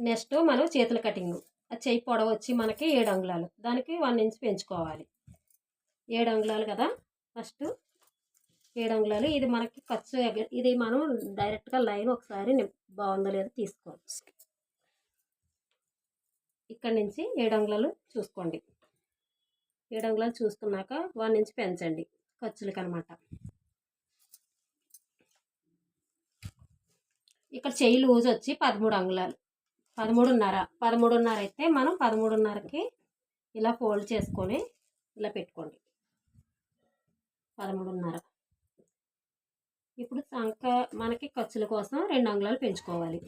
Next మనం చేతుల cutting. ఆ చెయ్యి పొడవ వచ్చి మనకి ఏడు అంగుళాలు. దానికి వన్ ఇంచ్ పెంచుకోవాలి. ఏడు అంగుళాలు కదా? ఫస్ట్ ఏడు అంగుళాలు. ఇది మనకి ఖర్చు ఇది మనం డైరెక్ట్గా లైన్ ఒకసారి బాగుందో లేదో తీసుకోవచ్చు. ఇక్కడ నుంచి ఏడు అంగుళాలు చూసుకోండి. ఏడు అంగుళాలు చూసుకున్నాక వన్ ఇంచ్ పెంచండి. ఖర్చులకి అనమాట ఇక్కడ చెయ్యి లూజ్ వచ్చి పదమూడు అంగుళాలు. పదమూడున్నర పదమూడున్నర అయితే మనం పదమూడున్నరకి ఇలా ఫోల్డ్ చేసుకొని ఇలా పెట్టుకోండి. పదమూడున్నర. ఇప్పుడు సంక మనకి ఖర్చుల కోసం రెండు అంగుళాలు పెంచుకోవాలి.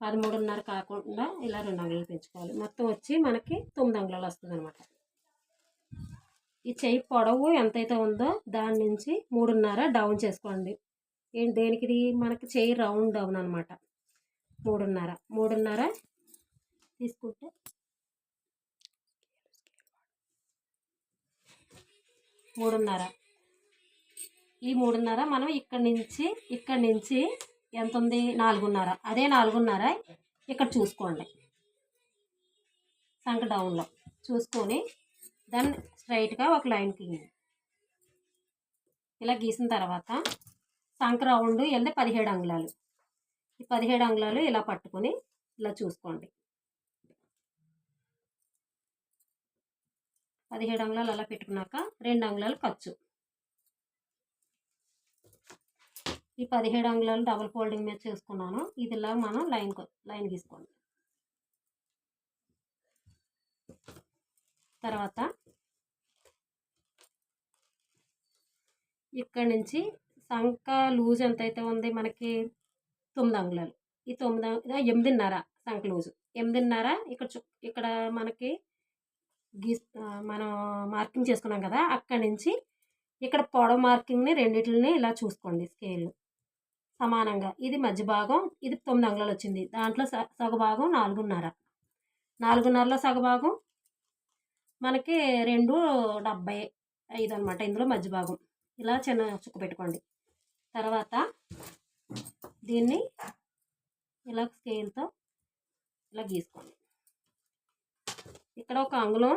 పదమూడున్నర కాకుండా ఇలా రెండు అంగుళాలు పెంచుకోవాలి. మొత్తం వచ్చి మనకి తొమ్మిది అంగుళాలు వస్తుంది అనమాట ఈ చెయ్యి పొడవు ఎంతైతే ఉందో దాని నుంచి మూడున్నర డౌన్ చేసుకోండి. ఏంటి దేనికి మనకి చెయ్యి రౌండ్ డౌన్ అనమాట మూడున్నర. మూడున్నర తీసుకుంటే మూడున్నర. ఈ మూడున్నర మనం ఇక్కడి నుంచి ఇక్కడి నుంచి ఎంత ఉంది నాలుగున్నర. అదే నాలుగున్నర ఇక్కడ చూసుకోండి. సంక డౌన్లో చూసుకొని దాన్ని స్ట్రైట్గా ఒక లైన్ గీయండి ఇలా గీసిన తర్వాత సంక రౌండ్ పదిహేడు అంగుళాలు. పదిహేడు అంగుళాలు ఇలా పట్టుకొని ఇలా చూసుకోండి. పదిహేడు అంగుళాలు అలా పెట్టుకున్నాక రెండు అంగుళాలు ఖర్చు. ఈ పదిహేడు అంగుళాలు డబుల్ ఫోల్డింగ్ మీద చేసుకున్నాను. ఇది ఇలా మనం లైన్ లైన్ గీసుకోండి. తర్వాత ఇక్కడ నుంచి సంక లూజ్ ఎంత అయితే ఉంది మనకి తొమ్మిది అంగుళాలు ఈ తొమ్మిది ఎనిమిదిన్నర సంక ఎనిమిదిన్నర ఇక్కడ చు ఇక్కడ మనకి గీ మనం మార్కింగ్ చేసుకున్నాం కదా అక్కడి నుంచి ఇక్కడ పొడవ మార్కింగ్ని రెండింటిని ఇలా చూసుకోండి స్కేల్. సమానంగా ఇది మధ్య భాగం ఇది తొమ్మిది అంగుళాలు వచ్చింది. దాంట్లో స నాలుగున్నర. నాలుగున్నరలో సగభాగం మనకి రెండు డెబ్బై ఐదు అనమాట ఇందులో మధ్య భాగం. ఇలా చిన్న చుక్క పెట్టుకోండి. తర్వాత దీన్ని ఇలా స్కేల్తో ఇలా గీసుకోండి. ఇక్కడ ఒక అంగుళం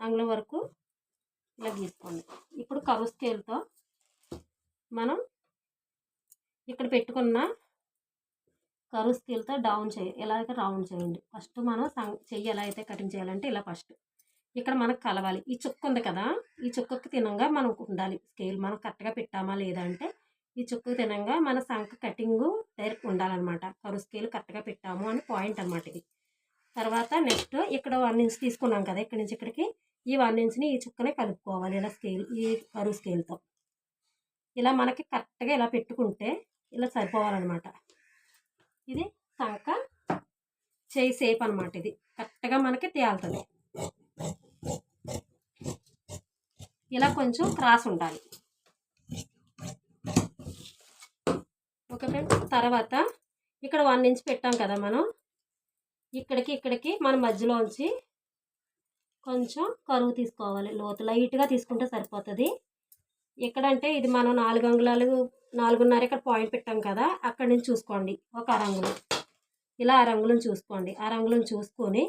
అంగుళం వరకు ఇలా గీసుకోండి. ఇప్పుడు కరు స్కేల్తో మనం ఇక్కడ పెట్టుకున్న కరువు స్కేల్తో డౌన్ చేయ ఇలా అయితే రౌండ్ చేయండి. ఫస్ట్ మనం సం చెయ్యి ఎలా అయితే కటింగ్ చేయాలంటే ఇలా ఫస్ట్. ఇక్కడ మనకు కలవాలి. ఈ చుక్క ఉంది కదా ఈ చుక్కకు తినంగా మనం ఉండాలి. స్కేల్ మనం కరెక్ట్గా పెట్టామా లేదా అంటే ఈ చుక్కకు తినంగా మన సంక కటింగ్ డైరెక్ట్ ఉండాలన్నమాట. కరువు స్కేల్ కరెక్ట్గా పెట్టాము అని పాయింట్ అనమాట ఇది. తర్వాత నెక్స్ట్ ఇక్కడ వన్ ఇంచ్ తీసుకున్నాం కదా ఇక్కడ నుంచి ఇక్కడికి ఈ వన్ ఇంచ్ని ఈ చుక్కనే కలుపుకోవాలి ఇలా స్కేల్ ఈ కరువు స్కేల్తో ఇలా మనకి కరెక్ట్గా ఇలా పెట్టుకుంటే ఇలా సరిపోవాలన్నమాట. ఇది సంక చేయి సేప్ అనమాట ఇది. కరెక్ట్గా మనకి తేలుతుంది. ఇలా కొంచెం క్రాస్ ఉండాలి ఓకే ఫ్రెండ్స్ తర్వాత ఇక్కడ వన్ ఇంచ్ పెట్టాం కదా మనం. ఇక్కడికి ఇక్కడికి మన మధ్యలోంచి కొంచెం కరువు తీసుకోవాలి. లోతు లైట్గా తీసుకుంటే సరిపోతుంది. ఎక్కడంటే ఇది మనం నాలుగు అంగుళాలు నాలుగున్నర ఇక్కడ పాయింట్ పెట్టాం కదా అక్కడి నుంచి చూసుకోండి. ఒక అరంగులు ఇలా అరంగులను చూసుకోండి. అరంగులను చూసుకొని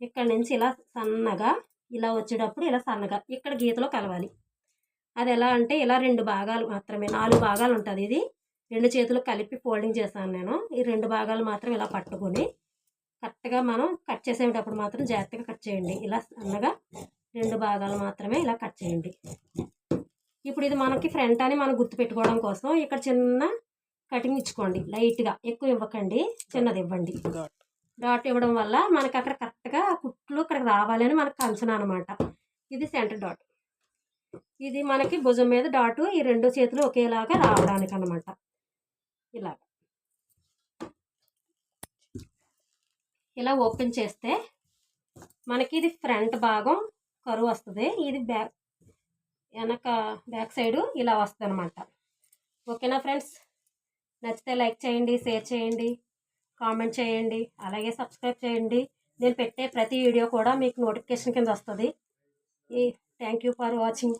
ఇక్కడ నుంచి ఇలా సన్నగా ఇలా వచ్చేటప్పుడు ఇలా సన్నగా ఇక్కడ గీతలో కలవాలి. అది ఎలా అంటే ఇలా రెండు భాగాలు మాత్రమే నాలుగు భాగాలు ఉంటుంది ఇది. రెండు చేతులు కలిపి ఫోల్డింగ్ చేశాను నేను. ఈ రెండు భాగాలు మాత్రం ఇలా పట్టుకొని కరెక్ట్గా మనం కట్ చేసేటప్పుడు మాత్రం జాగ్రత్తగా కట్ చేయండి. ఇలా సన్నగా రెండు భాగాలు మాత్రమే ఇలా కట్ చేయండి. ఇప్పుడు ఇది మనకి ఫ్రంట్ అని మనం గుర్తు పెట్టుకోవడం కోసం ఇక్కడ చిన్న కటింగ్ ఇచ్చుకోండి. లైట్గా ఎక్కువ ఇవ్వకండి. చిన్నది ఇవ్వండి. డాట్ ఇవ్వడం వల్ల మనకి అక్కడ కరెక్ట్గా కుట్లు ఇక్కడికి రావాలని మనకు అంచనా అనమాట ఇది సెంటర్ డాట్. ఇది మనకి భుజం మీద డాటు ఈ రెండు చేతులు ఒకేలాగా రావడానికి అనమాట ఇలా ఇలా ఓపెన్ చేస్తే మనకి ఇది ఫ్రంట్ భాగం కరువు వస్తుంది. ఇది బ్యాక్ వెనక బ్యాక్ సైడ్ ఇలా వస్తుంది అనమాట ఓకేనా ఫ్రెండ్స్? నచ్చితే లైక్ చేయండి షేర్ చేయండి కామెంట్ చేయండి అలాగే సబ్స్క్రైబ్ చేయండి. నేను పెట్టే ప్రతి వీడియో కూడా మీకు నోటిఫికేషన్ కింద వస్తుంది. Thank you for watching.